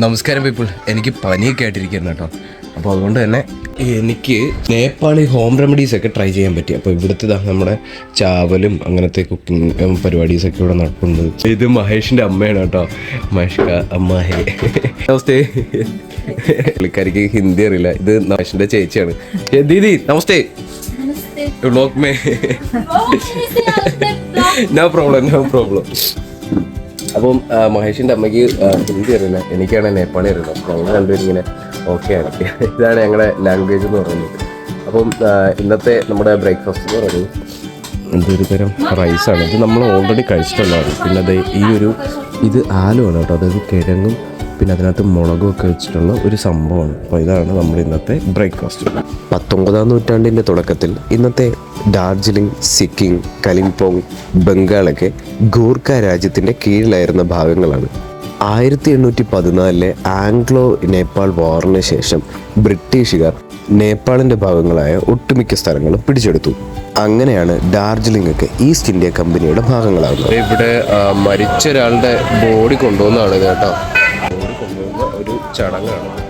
നമസ്കാരം പീപ്പിൾ എനിക്ക് പനിയൊക്കെ ആയിട്ടിരിക്കുന്നു കേട്ടോ. അപ്പോൾ അതുകൊണ്ട് തന്നെ എനിക്ക് നേപ്പാളി ഹോം റെമഡീസ് ഒക്കെ ട്രൈ ചെയ്യാൻ പറ്റി. അപ്പോൾ ഇവിടുത്തെ നമ്മുടെ ചാവലും അങ്ങനത്തെ കുക്കിംഗ് പരിപാടീസൊക്കെ ഇവിടെ നടക്കുന്നത് ഇത് മഹേഷിന്റെ അമ്മയാണ് കേട്ടോ. മഹേഷ് അമ്മേ അമ്മാഹേ. നമസ്തേ. പുള്ളിക്കാരിക്ക് ഹിന്ദി അറിയില്ല. ഇത് മഹേഷിന്റെ ചേച്ചിയാണ്. ദീദി നമസ്തേ. വ്ലോഗ് മേ. നോ പ്രോബ്ലം നോ പ്രോബ്ലം അപ്പം മഹേഷിന്റെ അമ്മയ്ക്ക് ഹിന്ദി അറിയില്ല. എനിക്കാണ് നേപ്പാളി അപ്പോൾ ഞങ്ങൾ രണ്ടുപേരും ഇങ്ങനെ ഓക്കെ ആണ്. ഇതാണ് ഞങ്ങളുടെ ലാംഗ്വേജ് എന്ന് പറയുന്നത്. അപ്പം ഇന്നത്തെ നമ്മുടെ ബ്രേക്ക്ഫാസ്റ്റ് എന്ന് പറയുന്നത് എന്തൊരു തരം റൈസാണ് ഇത് നമ്മൾ ഓൾറെഡി കഴിച്ചിട്ടുള്ളതാണ്. പിന്നെ അത് ഈ ഒരു ഇത് ആലുവാണ് കേട്ടോ. അതായത് കിഴങ്ങും പിന്നെ അതിനകത്ത് മുളകും ഒക്കെ വെച്ചിട്ടുള്ള ഒരു സംഭവമാണ്. അപ്പോൾ ഇതാണ് നമ്മുടെ ഇന്നത്തെ ബ്രേക്ക്ഫാസ്റ്റ് പത്തൊമ്പതാം നൂറ്റാണ്ടിന്റെ തുടക്കത്തിൽ ഇന്നത്തെ ഡാർജിലിംഗ് സിക്കിം കലിംപോങ് ബംഗാളൊക്കെ ഗൂർഖ രാജ്യത്തിന്റെ കീഴിലായിരുന്ന ഭാഗങ്ങളാണ്. ആയിരത്തി എണ്ണൂറ്റി പതിനാലിലെ ആംഗ്ലോ നേപ്പാൾ വാറിന് ശേഷം ബ്രിട്ടീഷുകാർ നേപ്പാളിന്റെ ഭാഗങ്ങളായ ഒട്ടുമിക്ക സ്ഥലങ്ങളും പിടിച്ചെടുത്തു. അങ്ങനെയാണ് ഡാർജിലിംഗ് ഒക്കെ ഈസ്റ്റ് ഇന്ത്യ കമ്പനിയുടെ ഭാഗങ്ങളാകുന്നത്. ഇവിടെ മരിച്ച ഒരാളുടെ ബോഡി കൊണ്ടുവന്നാണ് ഇത് കേട്ടോ. ബോഡി കൊണ്ടുവന്ന ഒരു ചടങ്ങാണ്.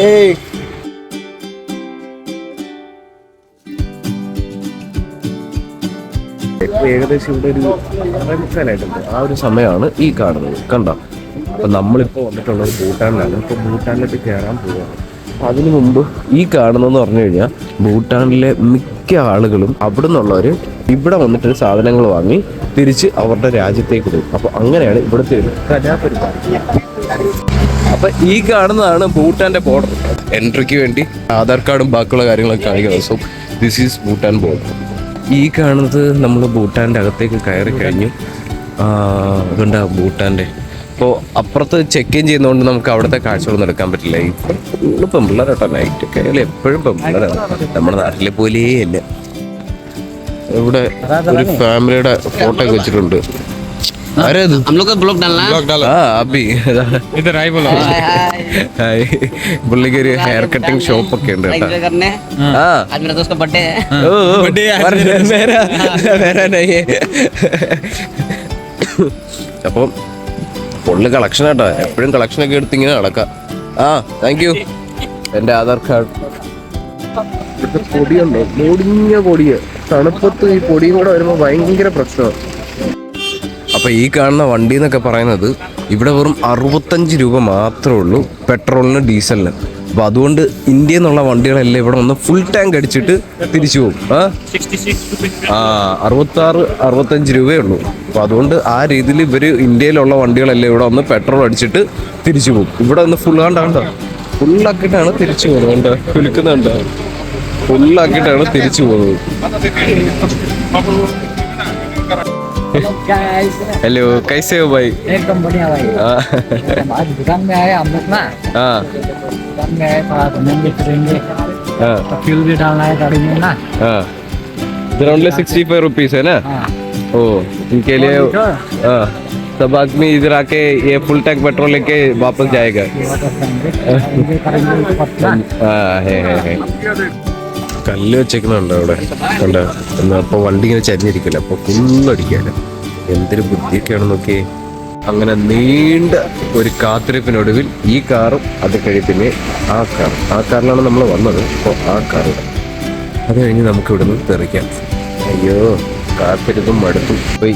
ഏയ്! ഇപ്പൊ ഏകദേശം ഇവിടെ ഒരു ആറേമുക്കാലായിട്ടുണ്ട് ആ ഒരു സമയമാണ് ഈ കാണുന്നത്. കണ്ട? അപ്പൊ നമ്മളിപ്പോ വന്നിട്ടുള്ളത് ഭൂട്ടാനിലാണ്. ഇപ്പൊ ഭൂട്ടാനിലേക്ക് കയറാൻ അപ്പൊ അതിനു മുമ്പ് ഈ കാണുന്നതെന്ന് പറഞ്ഞു കഴിഞ്ഞാൽ ഭൂട്ടാനിലെ മിക്ക ആളുകളും അവിടെ നിന്നുള്ളവർ ഇവിടെ വന്നിട്ട് സാധനങ്ങൾ വാങ്ങി തിരിച്ച് അവരുടെ രാജ്യത്തേക്ക് പോകും അപ്പോൾ അങ്ങനെയാണ് ഇവിടുത്തെ ഒരു കലാപരിപാടി. അപ്പൊ ഈ കാണുന്നതാണ് ഭൂട്ടാന്റെ ബോർഡർ എൻട്രിക്ക് വേണ്ടി ആധാർ കാർഡും ബാക്കിയുള്ള കാര്യങ്ങളൊക്കെ കാണിക്കുന്നത് so this is Bhutan border ഈ കാണുന്നത് നമ്മൾ ഭൂട്ടാന്റെ അകത്തേക്ക് കയറി കഴിഞ്ഞു. അതുകൊണ്ട് ഭൂട്ടാന്റെ ഇപ്പോൾ അപ്പുറത്ത് ചെക്ക് ഇൻ ചെയ്യുന്നതുകൊണ്ട് നമുക്ക് അവിടുത്തെ കാഴ്ചകളൊന്നും എടുക്കാൻ പറ്റില്ല ഇപ്പം പെമ്പിള്ളേർ കേട്ടോ നൈറ്റ് ഒക്കെ ആയാലും എപ്പോഴും പെമ്പിള്ളേരാണ് നമ്മുടെ നാട്ടിലെ പോലെയേ അല്ല ഇവിടെ ഒരു ഫാമിലിയുടെ ഫോട്ടോ ഒക്കെ വെച്ചിട്ടുണ്ട് ആരാ ഇത് हम लोग का ब्लॉग डालना है ആ അബി इधर आई बोलो हाय हाय ഹായ് പുള്ളിക്ക് ഒരു ഹെയർ കട്ടിംഗ് ഷോപ്പ് ഒക്കെ ഉണ്ട് കേട്ടോ एंजॉय करने ആ आज मेरा दोस्त का बर्थडे है ഓ, പറഞ്ഞ മേരാ മേരാ നഹീ. അപ്പം പൊള്ളി കളക്ഷൻ ആട്ടോ. എപ്പോഴും കളക്ഷൻ ഒക്കെ എടുത്ത് ഇങ്ങനെ നടക്കാം. ആ താങ്ക് യു എന്റെ ആധാർ കാർഡ്. ഇവിടുത്തെ പൊടിയുണ്ടോ? പൊടിഞ്ഞ പൊടിയ. തണുപ്പത്ത് ഈ പൊടിയും കൂടെ വരുമ്പോൾ ഭയങ്കര പ്രശ്നമാണ് അപ്പൊ ഈ കാണുന്ന വണ്ടി എന്നൊക്കെ പറയുന്നത് ഇവിടെ വെറും അറുപത്തഞ്ച് രൂപ മാത്രമേ ഉള്ളൂ പെട്രോളിന് ഡീസലിന്. അപ്പൊ അതുകൊണ്ട് ഇന്ത്യയിൽ നിന്നുള്ള വണ്ടികളെല്ലാം ഇവിടെ വന്ന് ഫുൾ ടാങ്ക് അടിച്ചിട്ട് തിരിച്ചു പോകും ആ ആ അറുപത്തി ആറ് അറുപത്തഞ്ച് രൂപയേ ഉള്ളൂ അപ്പൊ അതുകൊണ്ട് ആ രീതിയിൽ ഇവര് ഇന്ത്യയിലുള്ള വണ്ടികളെല്ലാം ഇവിടെ വന്ന് പെട്രോൾ അടിച്ചിട്ട് തിരിച്ചു പോകും ഇവിടെ വന്ന് ഫുൾ കണ്ടോ ഫുള്ളാക്കിയിട്ടാണ് തിരിച്ചു പോകുന്നത് കണ്ടോ കുലുക്കുന്നുണ്ടോ ഫുള്ളാക്കിയിട്ടാണ് തിരിച്ചു പോകുന്നത് हेलो कैसे हो भाई एकदम बढ़िया भाई हाँ आज भूटान में आए हम लोग ना हाँ भूटान में आए थोड़ा घूमेंगे फिरेंगे हाँ तो फ्यूल भी डालना है गाड़ी में ना हाँ इधर ओनली सिक्सटी फाइव रुपीज है ना हाँ ओ इनके लिए हाँ सब आदमी इधर आके ये फुल टैंक पेट्रोल लेके वापस जाएगा ये वापस करेंगे एंजॉय करेंगे पटना ആ ഹേ ഹേ ഹേ കല്ല് വെച്ചേക്കുന്നുണ്ടോ അവിടെ കണ്ടോ എന്നാ അപ്പൊ വണ്ടി ഇങ്ങനെ ചരിഞ്ഞിരിക്കില്ല അപ്പൊ ഫുള്ളടിക്കാണ് എന്തൊരു ബുദ്ധിയൊക്കെയാണ് നോക്കിയേ അങ്ങനെ നീണ്ട ഒരു കാത്തിരിപ്പിനൊടുവിൽ ഈ കാറും അത് കഴിഞ്ഞ് പിന്നെ ആ കാർ. ആ കാറിലാണ് നമ്മൾ വന്നത്. അപ്പോൾ ആ കാർ. അത് കഴിഞ്ഞ് നമുക്ക് ഇവിടുന്ന് തെറിക്കാം. അയ്യോ കാത്തിരിപ്പും മടുത്തു അപ്പൊ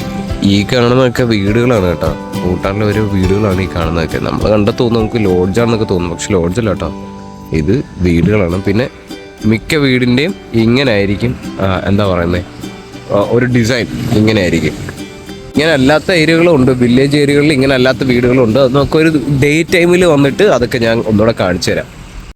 ഈ കാണുന്നതൊക്കെ വീടുകളാണ് കേട്ടോ. ഭൂട്ടാനിലെ ഓരോ വീടുകളാണ് ഈ കാണുന്നതൊക്കെ. നമ്മൾ കണ്ട തോന്നുന്നു നമുക്ക് ലോഡ്ജാണെന്നൊക്കെ തോന്നുന്നു. പക്ഷെ ലോഡ്ജല്ല കേട്ടോ. ഇത് വീടുകളാണ്. പിന്നെ മിക്ക വീടിന്റെയും ഇങ്ങനെ ആയിരിക്കും എന്താ പറയുന്നത് ഒരു ഡിസൈൻ ഇങ്ങനെ ആയിരിക്കും ഇങ്ങനെ അല്ലാത്ത ഏരിയകളും ഉണ്ട്. വില്ലേജ് ഏരിയകളിൽ ഇങ്ങനെ അല്ലാത്ത വീടുകളും ഉണ്ട്. അത് നമുക്കൊരു ഡേ ടൈമിൽ വന്നിട്ട് അതൊക്കെ ഞാൻ ഒന്നുകൂടെ കാണിച്ചു തരാം